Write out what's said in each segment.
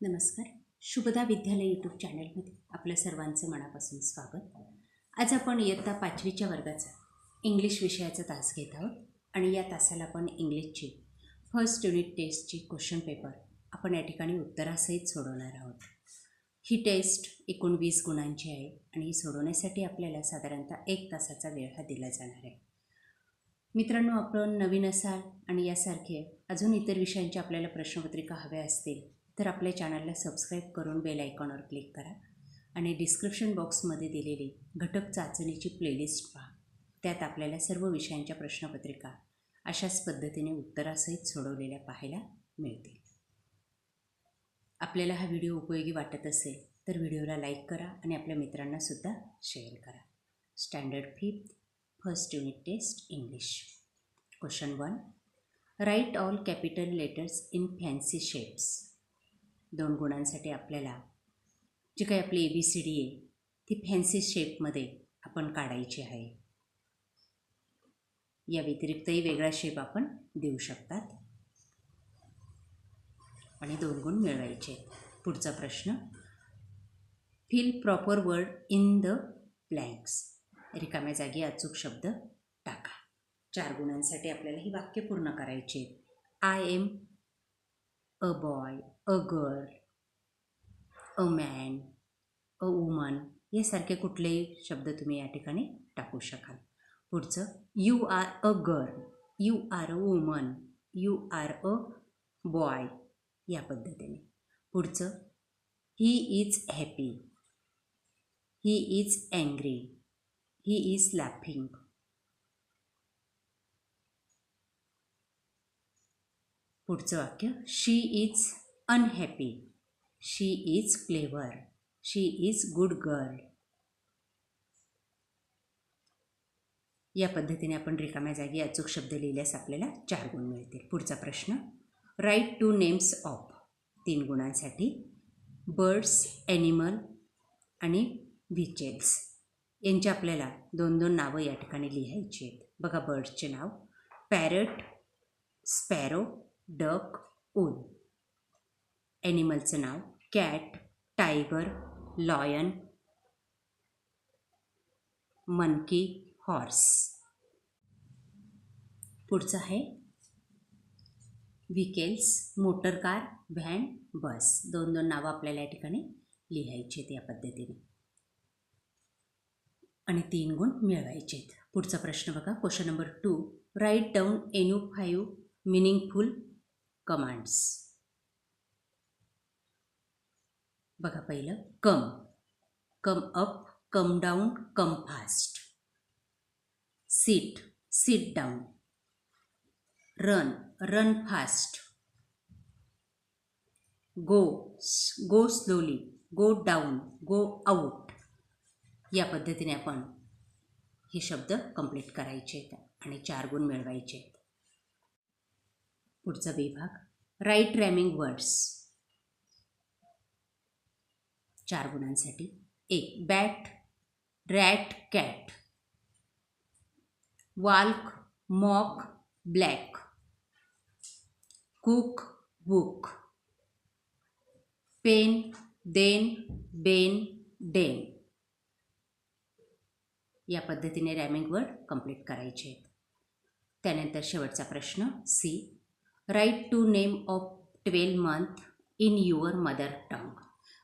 नमस्कार. शुभदा विद्यालय यूट्यूब चॅनलमध्ये आपलं सर्वांचं मनापासून स्वागत. आज आपण इयत्ता पाचवीच्या वर्गाचा इंग्लिश विषयाचा तास घेत आहोत आणि या तासाला आपण इंग्लिशची फर्स्ट युनिट टेस्टची क्वेश्चन पेपर आपण या ठिकाणी उत्तरासहित सोडवणार आहोत. ही टेस्ट एकूण वीस गुणांची आहे आणि ही सोडवण्यासाठी आपल्याला साधारणतः एक तासाचा वेळ हा दिला जाणार आहे. मित्रांनो आपण नवीन असाल आणि यासारखे अजून इतर विषयांच्या आपल्याला प्रश्नपत्रिका हव्या असतील तर आपल्या चॅनलला सबस्क्राईब करून बेल आयकॉनवर क्लिक करा आणि डिस्क्रिप्शन बॉक्समध्ये दिलेली घटक चाचणीची प्लेलिस्ट पहा. त्यात आपल्याला सर्व विषयांच्या प्रश्नपत्रिका अशाच पद्धतीने उत्तरासहित सोडवलेल्या पाहायला मिळतील. आपल्याला हा व्हिडिओ उपयोगी वाटत असेल तर व्हिडिओला लाईक करा आणि आपल्या मित्रांनासुद्धा शेअर करा. Standard fifth first unit test English. Question one. Write all capital letters in fancy shapes. दोन गुणांसाठी आपल्याला जी काही आपली ए बी सी डी आहे ती फॅन्सी शेपमध्ये आपण काढायची आहे. या व्यतिरिक्तही वेगळा शेप आपण देऊ शकतात. आणि दोन गुण मिळवायचे. पुढचा प्रश्न fill proper word in the blanks रिकाम्या जागी अचूक शब्द टाका. चार गुणांसाठी आपल्याला ही वाक्य पूर्ण करायची. I am a boy a girl a man a woman यासारखे कुठलेही शब्द तुम्ही या ठिकाणी टाकू शकाल. पुढचं you are a girl you are a woman you are a boy या पद्धतीने. पुढचं he is happy he is angry he is laughing पुढचं वाक्य she is unhappy she is clever she is good girl या पद्धतीने आपण रिकाम्या जागी अचूक शब्द लिहिल्यास आपल्याला चार गुण मिळतील. पुढचा प्रश्न राईट टू नेम्स ऑफ तीन गुणांसाठी बर्ड्स ॲनिमल आणि व्हिचेल्स यांची आपल्याला दोन दोन नावं या ठिकाणी लिहायची आहेत. बघा बर्ड्सचे नाव पॅरट स्पॅरो डक ऊल ॲनिमलचं नाव cat tiger lion monkey horse पुढचं आहे vehicles motor car van bus दोन दोन नावं आपल्याला या ठिकाणी लिहायची आहेत या पद्धतीने. आणि तीन गुण मिळवायचे आहेत. पुढचा प्रश्न बघा. Question number two write down any five meaningful commands. बघा पहिलं come. Come up come down come fast sit sit down run run fast go go slowly go down go out या पद्धतीने आपण हे शब्द कंप्लीट करायचे आहेत आणि चार गुण मिळवायचे आहेत. पुढचा विभाग. राईट रॅमिंग वर्ड्स चार गुणांसाठी. एक bat rat cat walk mock black cook book pen then ben den या पद्धतीने रॅमिंग वर्ड कंप्लीट करायचे आहेत. त्यानंतर शेवटचा प्रश्न C write to name of twelve month in your mother tongue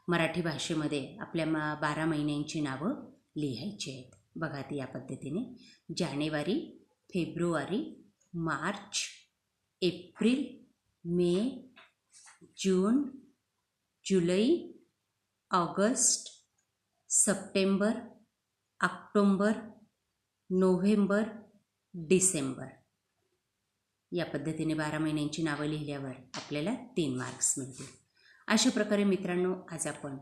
Marathi भाषेमध्ये आपल्या मा बारा महिन्यांची नावं लिहायची आहेत. बघा ती या पद्धतीने. जानेवारी फेब्रुवारी मार्च एप्रिल मे जून जुलै ऑगस्ट सप्टेंबर ऑक्टोंबर नोव्हेंबर डिसेंबर. या पद्धतीने बारा महिन्यांची नावं लिहिल्यावर आपल्याला तीन मार्क्स मिळतील. अशा प्रकारे मित्रांनो आज आपण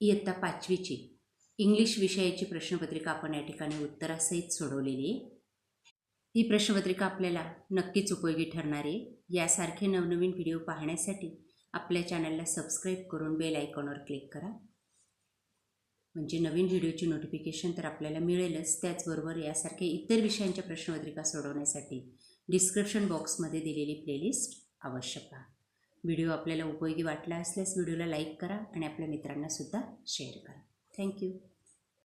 इयत्ता पाचवीची इंग्लिश विषयाची प्रश्नपत्रिका आपण या ठिकाणी उत्तरासहित सोडवलेली आहे. ही प्रश्नपत्रिका आपल्याला नक्कीच उपयोगी ठरणार आहे. यासारखे नवनवीन व्हिडिओ पाहण्यासाठी आपल्या चॅनलला सबस्क्राईब करून बेल आयकॉनवर क्लिक करा. म्हणजे नवीन व्हिडिओची नोटिफिकेशन तर आपल्याला मिळेलच. त्याचबरोबर यासारखे इतर विषयांच्या प्रश्नपत्रिका सोडवण्यासाठी डिस्क्रिप्शन बॉक्समध्ये दिलेली प्लेलिस्ट अवश्य पहा. व्हिडिओ आपल्याला उपयोगी वाटला असल्यास व्हिडिओला लाईक करा आणि आपल्या मित्रांनासुद्धा शेअर करा. थँक्यू.